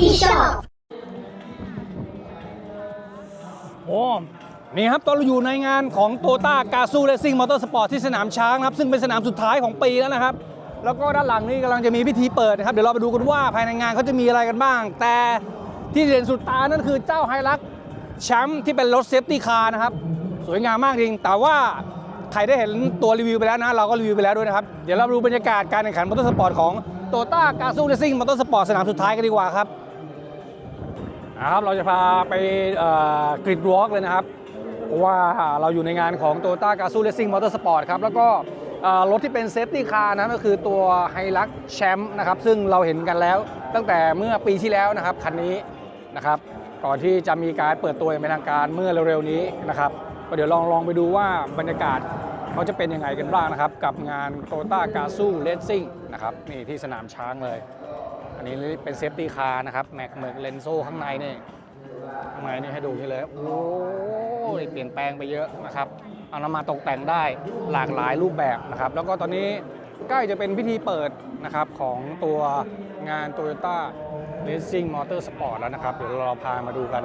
ที่ชอบ โอ้นี่ครับตอนเราอยู่ในงานของโตต้ากาซูเลซิ่งมอเตอร์สปอร์ตที่สนามช้างนะครับ ซึ่งเป็นสนามสุดท้ายของปีแล้วนะครับ แล้วก็ด้านหลังนี้กำลังจะมีพิธีเปิดนะครับ เดี๋ยวเราไปดูกันว่าภายในงานเขาจะมีอะไรกันบ้าง แต่ที่เด่นสุดตานั่นคือเจ้าไฮรักแชมป์ที่เป็นรถเซฟตี้คาร์นะครับ สวยงามมากจริง แต่ว่าใครได้เห็นตัวรีวิวไปแล้วนะ เราก็รีวิวไปแล้วด้วยนะครับ เดี๋ยวเราดูบรรยากาศการแข่งขันมอเตอร์สปอร์ตของโตต้ากาซูเลซิ่งมอเตอร์สปอร์ตสนามสุดท้ายกันดีกว่าครับ นะครับเราจะพาไปกริดวอล์กเลยนะครับเพราะว่าเราอยู่ในงานของ Toyota g a z o o Racing Motorsport ครับ แล้วก็รถที่เป็นเซฟตี้คาร์นั้นก็คือตัว h i l u x แชมป์นะครับ ซึ่งเราเห็นกันแล้วตั้งแต่เมื่อปีที่แล้วนะครับ คันนี้นะครับ ก่อนที่จะมีการเปิดตัวอย่างเป็นทางการเมื่อเร็วๆนี้นะครับ ก็เดี๋ยวลองลองไปดูว่าบรรยากาศเขาจะเป็นยังไงกันบ้างนะครับ กับงาน Toyota g a z o o Racing นะครับนี่ที่สนามช้างเลย นนี้เป็นเซฟตี้คาร์นะครับแม็กเมกเลนโซข้างในนี่ข้างในนี่ให้ดูนี่เลยโอ้ยเปลี่ยนแปลงไปเยอะนะครับเอานำมาตกแต่งได้หลากหลายรูปแบบนะครับ แล้วก็ตอนนี้ใกล้จะเป็นพิธีเปิดนะครับของตัวงาน Toyota Racing Motor Sport แล้วนะครับ เดี๋ยวเราพามาดูกัน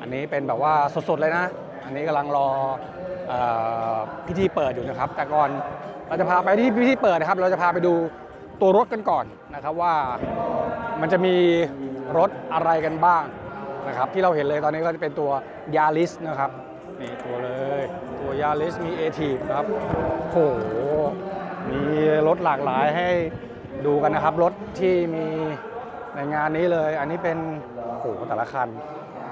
อันนี้เป็นแบบว่าสดๆเลยนะ อันนี้กำลังรออพิธีเปิดอยู่นะครับ แต่ก่อนเราจะพาไปที่พิธีเปิดนะครับ เราจะพาไปดูตัวรถกันก่อนนะครับว่า มันจะมีรถอะไรกันบ้างนะครับที่เราเห็นเลยตอนนี้ก็จะเป็นตัวยา r i ิสนะครับนี่ตัวเลยตัวยา r i ิสมีเอทีนะครับโหมีรถหลากหลายให้ดูกันนะครับ รถที่มีในงานนี้เลย อันนี้เป็นโหแต่ละคัน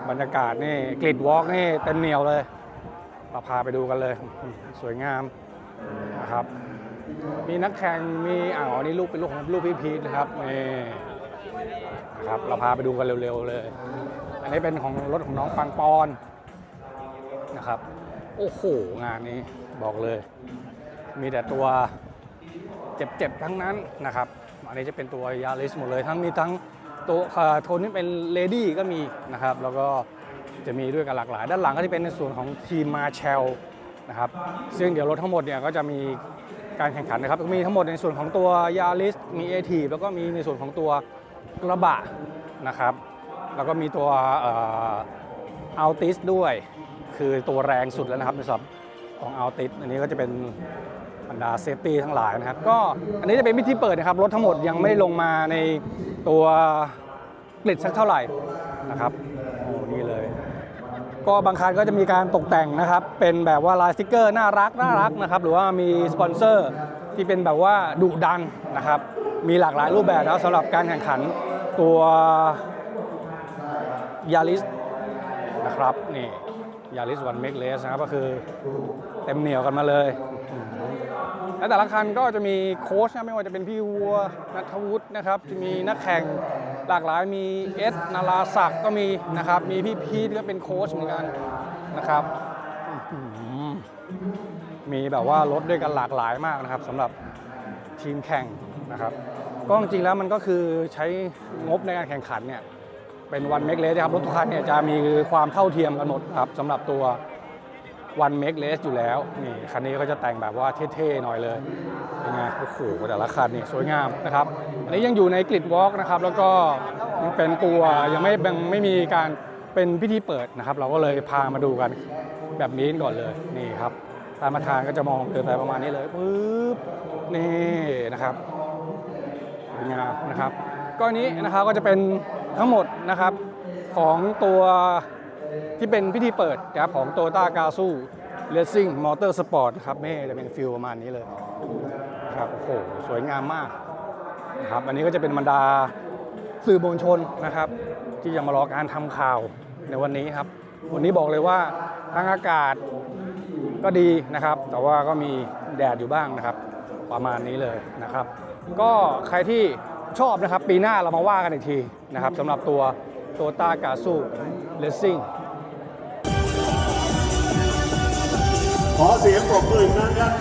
บรรยากาศนี่กริดวอล์กนี่เต็มเหนียวเลยเราพาไปดูกันเลย สวยงามนะครับ มีนักแข่งมีอ่าวนี่ลูกเป็นลูกของลูกพี่พีทนะครับนี่ นะครับเราพาไปดูกันเร็วๆเลย อันนี้เป็นของรถของน้องปังปอนนะครับ โอ้โหงานนี้บอกเลย มีแต่ตัวเจ็บๆทั้งนั้นนะครับ อันนี้จะเป็นตัวยาริสหมดเลยทั้งมีทั้งตัวโทนที่เป็นเลดี้ก็มีนะครับ แล้วก็จะมีด้วยกันหลากหลาย ด้านหลังก็จะเป็นในส่วนของทีมมาแชลนะครับซึ่งเดี๋ยวรถทั้งหมดเนี่ยก็จะมีการแข่งขันนะครับ มีทั้งหมดในส่วนของตัวยาริสมีเอทีแล้วก็มีในส่วนของตัว กระบะนะครับ แล้วก็มีตัวอัลติสด้วย คือตัวแรงสุดแล้วนะครับในสำหรับของอัลติสอันนี้ก็จะเป็นบรรดาเซฟตี้ทั้งหลายนะครับ ก็อันนี้จะเป็นพิธีเปิดนะครับ รถทั้งหมดยังไม่ลงมาในตัวกริดสักเท่าไหร่นะครับโอ้นี่เลย ก็บางคันก็จะมีการตกแต่งนะครับ เป็นแบบว่าลายสติกเกอร์น่ารักน่ารักนะครับ หรือว่ามีสปอนเซอร์ที่เป็นแบบว่าดุดันนะครับ มีหลากหลายรูปแบบแล้วสำหรับการแข่งขันตัวยาริสนะครับนี่ยาริสวันเมกเลสนะครับก็คือเต็มเหนียวกันมาเลยและแต่ละคันก็จะมีโค้ชนะไม่ว่าจะเป็นพี่วัวนัทวุฒินะครับจะมีนักแข่งหลากหลายมีเอสนาราศักดิ์ก็มีนะครับมีพี่พีทก็เป็นโค้ชเหมือนกันนะครับมีแบบว่ารถด้วยกันหลากหลายมากนะครับสำหรับทีมแข่ง นะครับก็จริงแล้วมันก็คือใช้งบในการแข่งขันเนี่ยเป็นวันเมกเลสครับรถทุกคันเนี่ยจะมีความเท่าเทียมกันหมดครับสำหรับตัววันเมกเลสอยู่แล้วนี่คันนี้ก็จะแต่งแบบว่าเท่ๆหน่อยเลยเป็นไงโอ้โหแต่ละคันนี่สวยงามนะครับ อันนี้ยังอยู่ในกริดวอล์กนะครับแล้วก็ยังเป็นตัวยังไม่ยังไม่มีการเป็นพิธีเปิดนะครับ เราก็เลยพามาดูกันแบบนี้ก่อนเลยนี่ครับตามมาทางก็จะมองเดินไปประมาณนี้เลยปึ๊บนี่นะครับ สวยงามนะครับก็อันนี้นะครับก็จะเป็นทั้งหมดนะครับของตัวที่เป็นพิธีเปิดนะครับของ Toyota g a z o Racing Motor Sport นะครับนี่จะเป็นฟิลประมาณนี้เลยนะครับโอ้โหสวยงามมากนะครับอันนี้ก็จะเป็นบรรดาสื่อมวลชนนะครับ ที่จะมารอการทำข่าวในวันนี้ครับ วันนี้บอกเลยว่าทั้งอากาศก็ดีนะครับ แต่ว่าก็มีแดดอยู่บ้างนะครับ ประมาณนี้เลยนะครับ ก็ใครที่ชอบนะครับปีหน้าเรามาว่ากันอีกทีนะครับสำหรับตัว Toyota g a z o Racing ขอเสียงปรบมืออีกครั้งครับ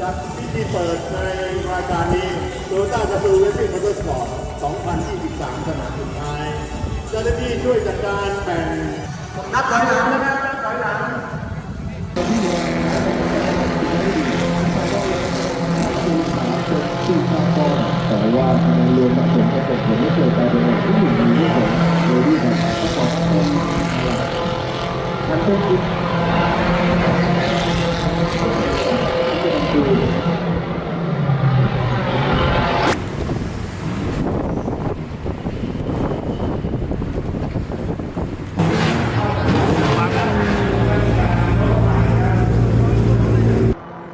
จากพิธีเปิดในรายการนี้โตโยต้ากระตูเวสซิ่งมอเตอร์สปอร์ต2023 สนามสุดท้ายเจ้าหน้าที่ช่วยจัดการแบ่งนับถอยหลังนะครับ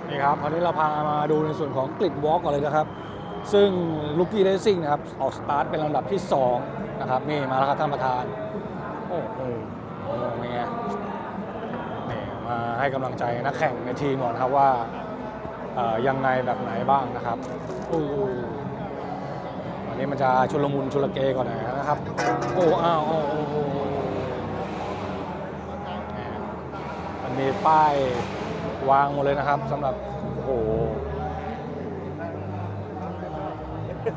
นี่ครับตอนนี้เราพามาดูในส่วนของกลิดวอล์กก่อนเลยนะครับ ซึ่งลูกี้เ c ซิ่งนะครับออกสตาร์ทเป็นลำดับที่ 2 นะครับ นี่มาแล้วครับท่านประธานโอ้โหโอ้โหเป็นไงนี่มาให้กำลังใจนักแข่งในทีมก่อนครับว่ายังไงแบบไหนบ้างนะครับอู้อันนี้มันจะชุลมุนชุลเกก่อนหน่อยนะครับ โอ้อ้าวโอ้โอ้มันมีป้ายวางหมดเลยนะครับสำหรับ โอ้โห มา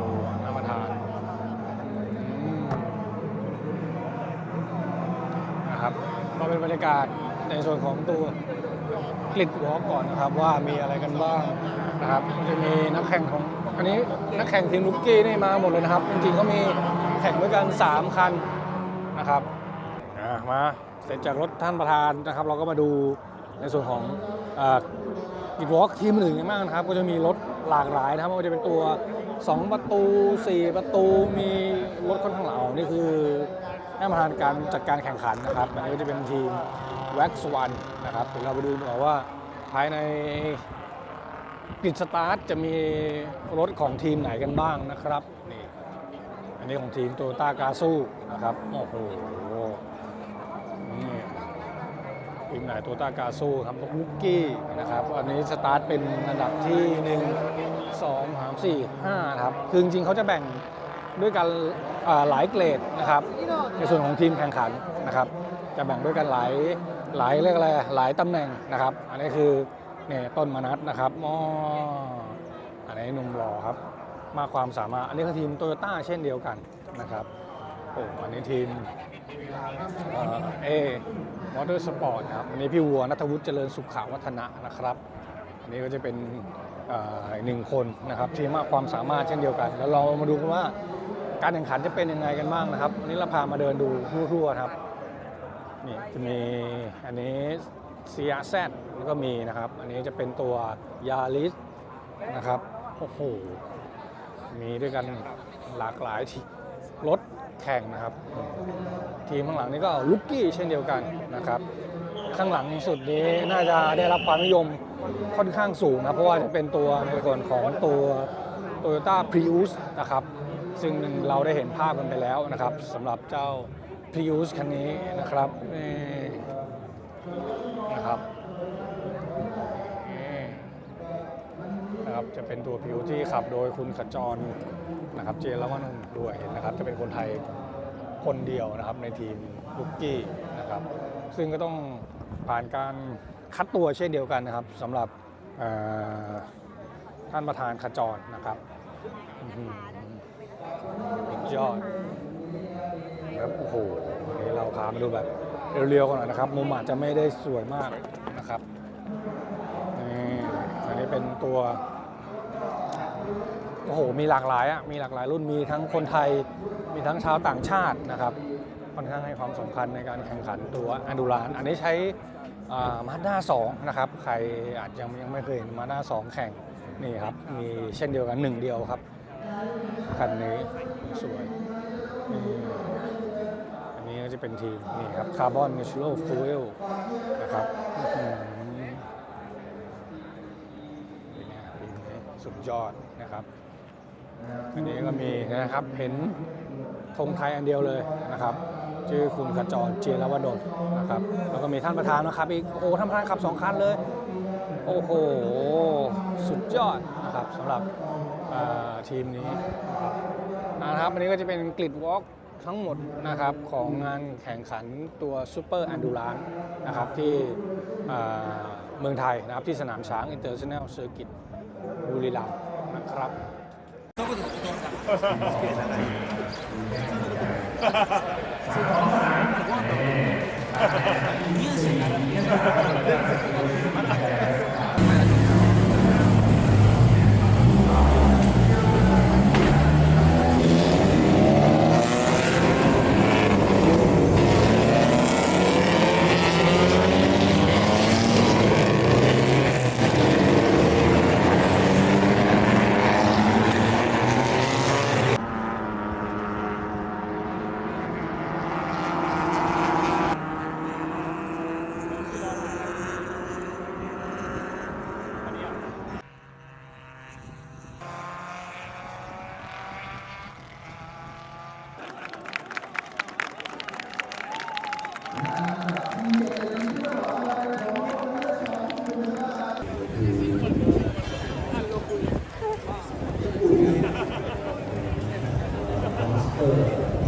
ดูน้ำมันทานอืมนะครับก็เป็นบรรยากาศในส่วนของตัวกลิดวอลก่อนนะครับว่ามีอะไรกันบ้างนะครับจะมีนักแข่งของอันนี้นักแข่งทีมลูกกี้นี่มาหมดเลยนะครับ จริงๆก็มีแข่งด้วยกัน 3 คันนะครับอะมา เสร็จจากรถท่านประธานนะครับ เราก็มาดูในส่วนของอ่าอีกวอล์กทีมอื่นกันบ้างนะครับ ก็จะมีรถหลากหลายนะครับไม่ว่าจะเป็นตัว 2 ประตู 4 ประตูมีรถค่อนข้างเหล่านี่คือให้มาทานการจัดการแข่งขันนะครับอันนี้ก็จะเป็นทีม Wax One นะครับเดี๋ยวเราไปดูดีกว่าว่าภายในกริดสตาร์ทจะมีรถของทีมไหนกันบ้างนะครับนี่อันนี้ของทีมโตโยต้ากาซูนะครับโอ้โหนี่ ที มไหนตัวตากาซูครับลุกกี้นะครับอันนี้สตาร์ทเป็นอันดับที่1 2 3 4 5ครับคือจริงๆเขาจะแบ่งด้วยกันหลายเกรดนะครับในส่วนของทีมแข่งขันนะครับ จะแบ่งด้วยกันหลายหลายเรียกอะไรหลายตำแหน่งนะครับ อันนี้คือเนี่ยต้นมนัสนะครับอ๋ออันนี้หนุ่มหล่อครับ มากความสามารถ อันนี้คือทีมโตโยต้าเช่นเดียวกันนะครับ โอ้อันนี้ทีมเอมอเตอร์สปอร์ตครับอันนี้พี่วัวนัทวุฒิเจริญสุขาวัฒนะนะครับ อันนี้ก็จะเป็นเอ่ออีกหนึ่งคนนะครับที่มากความสามารถเช่นเดียวกัน แล้วเรามาดูกันว่าการแข่งขันจะเป็นยังไงกันบ้างนะครับวันนี้เราพามาเดินดูทั่วๆครับนี่จะมีอันนี้ซีอาแซแล้วก็มีนะครับ อันนี้จะเป็นตัวยาริสนะครับโอ้โหมีด้วยกันหลากหลายที่ รถแข่งนะครับ ทีมข้างหลังนี้ก็ลุกกี้เช่นเดียวกันนะครับ ข้างหลังสุดนี้น่าจะได้รับความนิยมค่อนข้างสูงนะเพราะว่าจะเป็นตัวในส่วนของตัว Toyota Prius นะครับ ซึ่งเราได้เห็นภาพกันไปแล้วนะครับสำหรับเจ้า Prius คันนี้นะครับนี่นะครับนี่นะครับจะเป็นตัว Prius ที่ขับโดยคุณขจรนะครับเจรวนนท์ด้วยนะครับจะเป็นคนไทยคนเดียวนะครับในทีมลุกกี้นะครับซึ่งก็ต้องผ่านการคัดตัวเช่นเดียวกันนะครับสำหรับท่านประธานขจรนะครับอื้อหือดยอดครับโอ้โหวันนี้เราพามาดูแบบเรียวๆกันหน่อยนะครับ มุมอาจจะไม่ได้สวยมากนะครับนี่อันนี้เป็นตัว โอ้โหมีหลากหลายอะมีหลากหลายรุ่นมีทั้งคนไทยมีทั้งชาวต่างชาตินะครับค่อนข้างให้ความสำคัญในการแข่งขันตัวอันดูรานอันนี้ใช้มาด้า2นะครับใครอาจยังยังไม่เคยเห็นมาด้า2แข่งนี่ครับมีเช่นเดียวกันหนึ่งเดียวครับคันนี้สวยอันนี้ก็จะเป็นทีมนี่ครับคาร์บอนเนชูโ l ฟูเอลนะครับนี่สุดยอดนะครับ อันนี้ก็มีนะครับเห็นธงไทยอันเดียวเลยนะครับชื่อคุณขจรเจรวดลนะครับแล้วก็มีท่านประธานนะครับอีกโอ้ท่านประธานขับสองคันเลย โอ้โหสุดยอดนะครับสำหรับทีมนี้นะครับอันนี้ก็จะเป็นกริดวอล์กทั้งหมดนะครับของงานแข่งขันตัวซูเปอร์อันดูรานนะครับที่เมืองไทยนะครับที่สนามช้างอินเตอร์เนชั่นแนลเซอร์กิตบุรีรัมย์นะครับ どこでお父さニュースになら。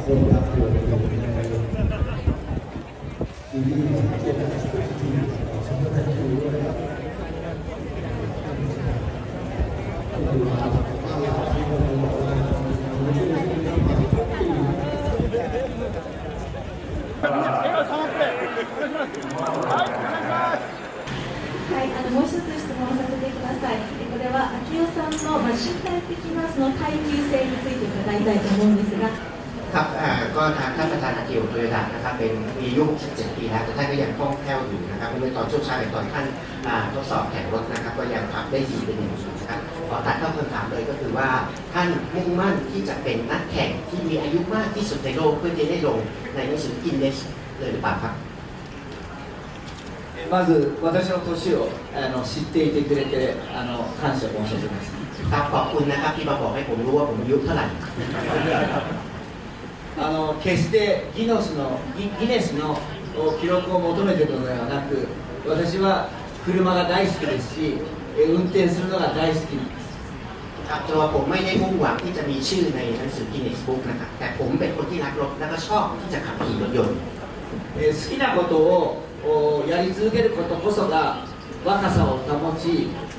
もう一つ質問させてください。これは秋代さんの身体的なその耐久性について伺いたいと思うんですが。 ก็ทางท่านประธานอากิโอโตโยดะนะครับเป็นมีอายุ67ปีแล้วแต่ท่านก็ยังคล่องแคล่วอยู่นะครับเมื่อตอนช่วงเช้าในตอนท่านอ่าทดสอบแข่งรถนะครับก็ยังขับได้ดีเป็นอย่างดีนะครับขอตัดเข้าคำถามเลยก็คือว่าท่านมุ่งมั่นที่จะเป็นนักแข่งที่มีอายุมากที่สุดในโลกเพื่อจะได้ลงในหนังสือกินเนสเลยหรือเปล่าครับ まず私の年をあの知っていてくれてあの感謝申し上げます ครับขอบคุณนะครับที่มาบอกให้ผมรู้ว่าผมอายุเท่าไหร่ あの決してギノスのギギネスのお記録を求めているのではなく私は車が大好きですしえ運転するのが大好きです ครับตัวผมไม่ได้มุ่งหวังที่จะมีชื่อในหนังสือกินเนสบุ๊กนะครับแต่ผมเป็นคนที่รักรถและก็ชอบที่จะขับขี่รถยนต์ えー好きなことをおやり続けることこそが若さを保ち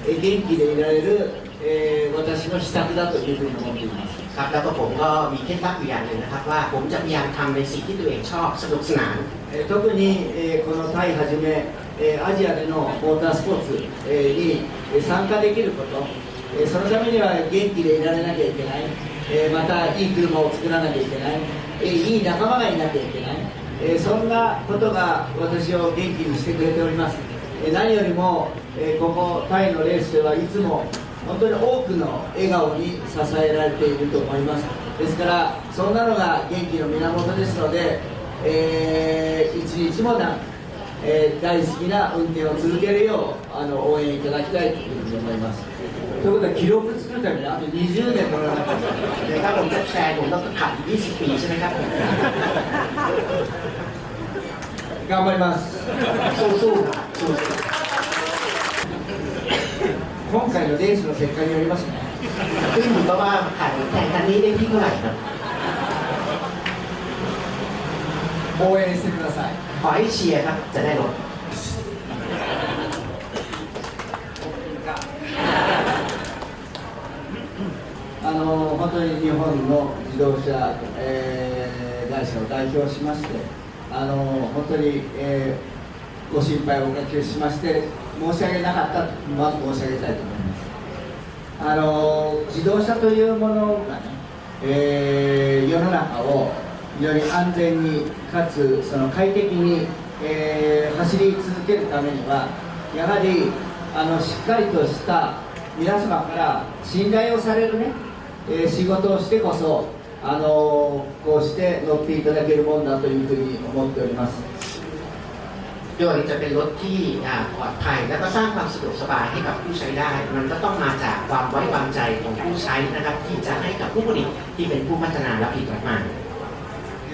えー元気でいられる、 えー私の秘策だというふうに思っています ครับแล้วก็ผมก็มีเคล็ดลับอยู่อย่างหนึ่งนะครับว่าผมจะพยายามทำในสิ่งที่ตัวเองชอบสนุกสนาน えー特に、えーこのタイはじめ、えーアジアでのモータースポーツ、えーにえー参加できること、えーそのためには元気でいられなきゃいけない、えーまたいい車を作らなきゃいけない、えーいい仲間がいなきゃいけない、えーそんなことが私を元気にしてくれております、えー何よりも、えーここタイのレースではいつも 本当に多くの笑顔に支えられていると思いますですからそんなのが元気の源ですので、えー一日もなく、えー大好きな運転を続けるようあの応援いただきたいというふうに思いますということは記録作るためにあと20年乗らなきゃいけない เดี๋ยวถ้าผมจะแชร์ผมต้องขับอีก20 ปีใช่ไหมครับ 頑張ります สู้ๆครับสู้ 今回のレースの結果によりますね。い応援してください。なじゃないの。あの本当に日本の自動車、えー、会社を代表しましてあの本当に、えー、ご心配をおかけしまして申し訳なかったとまず申し上げたいと思います。あの自動車というものがね、えー世の中を非常に安全にかつその快適に、えー走り続けるためにはやはりあのしっかりとした皆様から信頼をされるね、えー仕事をしてこそあのこうして乗っていただけるもんだというふうに思っております。 โดยจะเป็นรถที่อ่าปลอดภัย และก็สร้างความสะดวกสบายให้กับผู้ใช้ได้ มันก็ต้องมาจากความไว้วางใจของผู้ใช้นะครับ ที่จะให้กับผู้ผลิตที่เป็นผู้พัฒนาและผลิตออกมา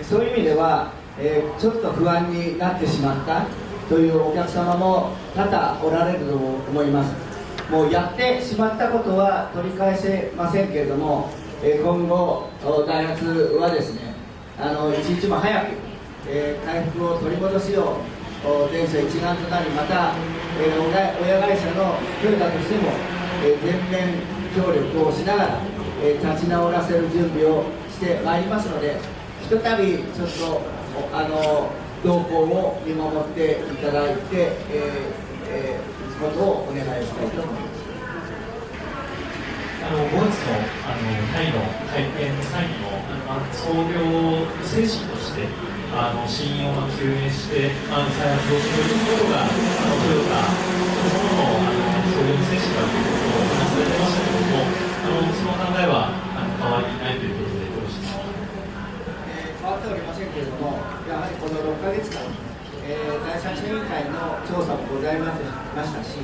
そういう意味では、えーちょっと不安になってしまったというお客様も多々おられると思いますもうやってしまったことは取り返せませんけれども、えー今後おダイハツはですねあの一日も早く、えー回復を取り戻すようお 電車一丸となりまた、えー親会社のトヨタとしても、えー全面協力をしながら、えー立ち直らせる準備をしてまいりますのでひとたびちょっとあの動向を見守っていただいて、えーえーことをお願いしたいと思います。あの5月のあのタイの会見の際にも、あのまあ、創業精神としてあの信用が救援してあ再発をすることがあのトヨタそのものの創業精神だということをお話されてましたけれどもあのその考えはあの変わりないということでよろしいですか。えー変わっておりませんけれども、やはりこの6ヶ月間、えー第三者委員会の調査もございましたし、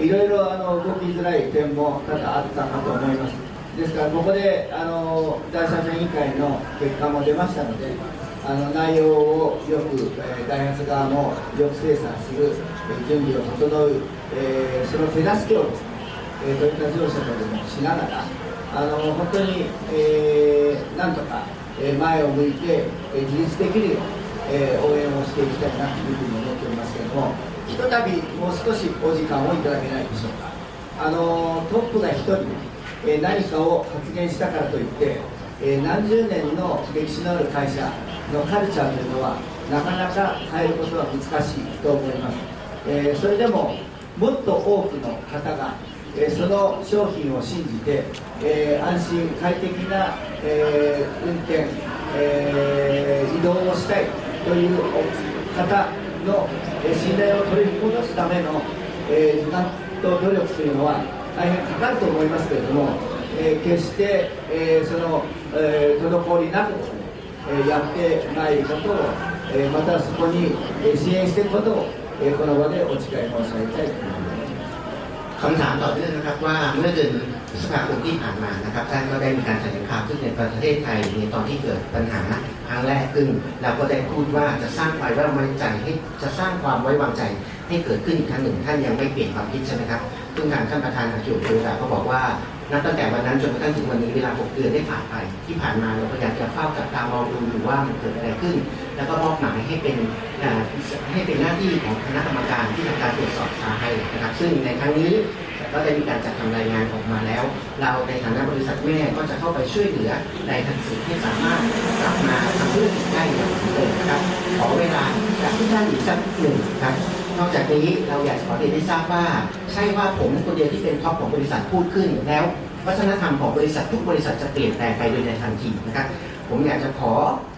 いろいろあの動きづらい点も多々あったかと思います。ですから、ここであの第三者委員会の結果も出ましたので、あの内容をよく、えー、ダイハツ側もよく精査する、え準備を整う、えーその手助けをですね、えートヨタ自動車などもしながら、あの本当に、えーなんとか、前を向いて、え自立できるよう、えー応援をしていきたいなというふうに思っておりますけれども、ひとたびもう少しお時間をいただけないでしょうか。あのトップが一人、え何かを発言したからといって、え何十年の歴史のある会社のカルチャーというのは、なかなか変えることは難しいと思います。えそれでも、もっと多くの方が、えその商品を信じて、え安心快適な、え運転、え移動をしたいという方の、信頼を取り戻すための、えー時間と努力というのは大変かかると思いますけれども、えー決して、えーその、えー滞りなくですね、えーやってまいることを、えーまたそこにえ支援していくことを、えーこの場でお誓い申し上げたいと思います。 คำถามต่อเนื่องนะครับว่าเมื่อเดือนพฤษภาคมที่ผ่านมานะครับท่านก็ได้มีการแถลงข่าวขึ้นในประเทศไทยในตอนที่เกิดปัญหาครั้งแรกขึ้นเราก็ได้พูดว่าจะสร้างความไว้วางใจให้จะสร้างความไว้วางใจให้เกิดขึ้นอีกครั้งหนึ่งท่านยังไม่เปลี่ยนความคิดใช่ไหมครับซึ่งทางท่านประธานอากิโอโตโยตะก็บอกว่า นับตั้งแต่วันนั้นจนกระทั่งถึงวันนี้เวลา 6 เดือนได้ผ่านไป ที่ผ่านมาเราพยายามจะเฝ้าจับตามองดูอยู่ว่ามันเกิดอะไรขึ้น แล้วก็มอบหมายให้เป็นให้เป็นหน้าที่ของคณะกรรมการที่ทำการตรวจสอบสาให้นะครับ ซึ่งในครั้งนี้ก็ได้มีการจัดทำรายงานออกมาแล้ว เราในฐานะบริษัทแม่ก็จะเข้าไปช่วยเหลือในทันสิให้สามารถกลับมาทำธุรกิจได้อย่างเดิมนะครับขอเวลาจากทุกท่านอีกสักหนึ่งครับ อกจากนี้เราอยากขอเรียนให้ทราบว่าใช่ว่าผมคนเดียวที่เป็นท็อปของบริษัทพูดขึ้น แล้ววัฒนธรรมของบริษัททุกบริษัทจะเปลี่ยนแปลงไปโดยในทันทีนะครับผมอยากจะขอ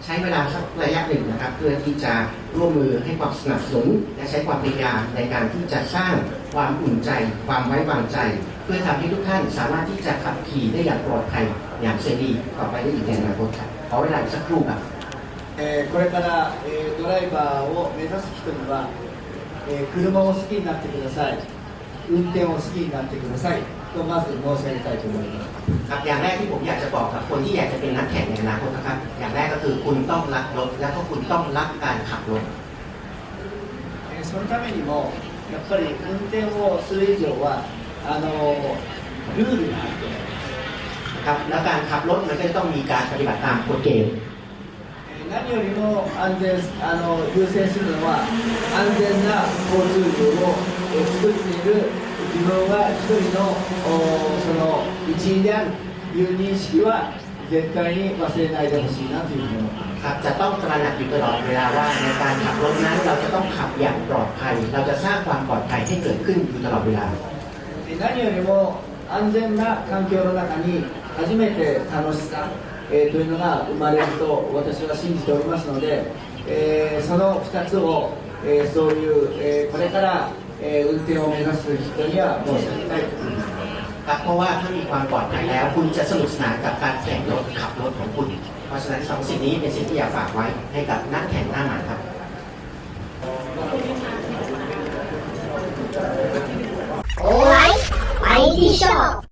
ใช้เวลาสักระยะหนึ่งนะครับ เพื่อที่จะร่วมมือให้ความสนับสนุน และใช้ความพยายามในการที่จะสร้างความอุ่นใจ ความไว้วางใจ เพื่อทำให้ทุกท่านสามารถที่จะขับขี่ได้อย่างปลอดภัยอย่างเสรีต่อไปได้อีกในอนาคตครับขอเวลาสักครู่ครับこれからドライバーを目指す人にはえー、車を好きになってください運転を好きになってくださいとまず申し上げたいと思いますครับอย่างแรกที่ผมอยากจะบอกกับคนที่อยากจะเป็นนักแข่งในอนาคตนะครับ อย่างแรกก็คือคุณต้องรักรถแล้วก็คุณต้องรักการขับรถそのためにもやっぱり運転をする以上はあのルールがあるとครับแล้วการขับรถมันก็ต้องมีการปฏิบัติตามกฎเกณฑ์ 何よりも安全あの優先するのは安全な交通量を、えー作っている自分は一人のおその一員であるという認識は絶対に忘れないでほしいなというふうに思います ครับจะต้องตระหนักอยู่ตลอดเวลาว่าในการขับรถนั้นเราจะต้องขับอย่างปลอดภัย เราจะสร้างความปลอดภัยให้เกิดขึ้นอยู่ตลอดเวลา で何よりも安全な環境の中に初めて楽しさ、 えーというのが生まれると私は信じておりますので、えーその2つを、えーそういう、えーこれから、えー運転を目指す人には申し上げたいと思います ครับเพราะว่าถ้ามีความปลอดภัยแล้ว คุณจะสนุกสนานกับการแข่งรถขับรถของคุณ เพราะฉะนั้นสองสิ่งนี้เป็นสิ่งที่อยากฝากไว้ให้กับนักแข่งหน้าใหม่ครับ โอ้ไลฟ์ไปที่ชอบ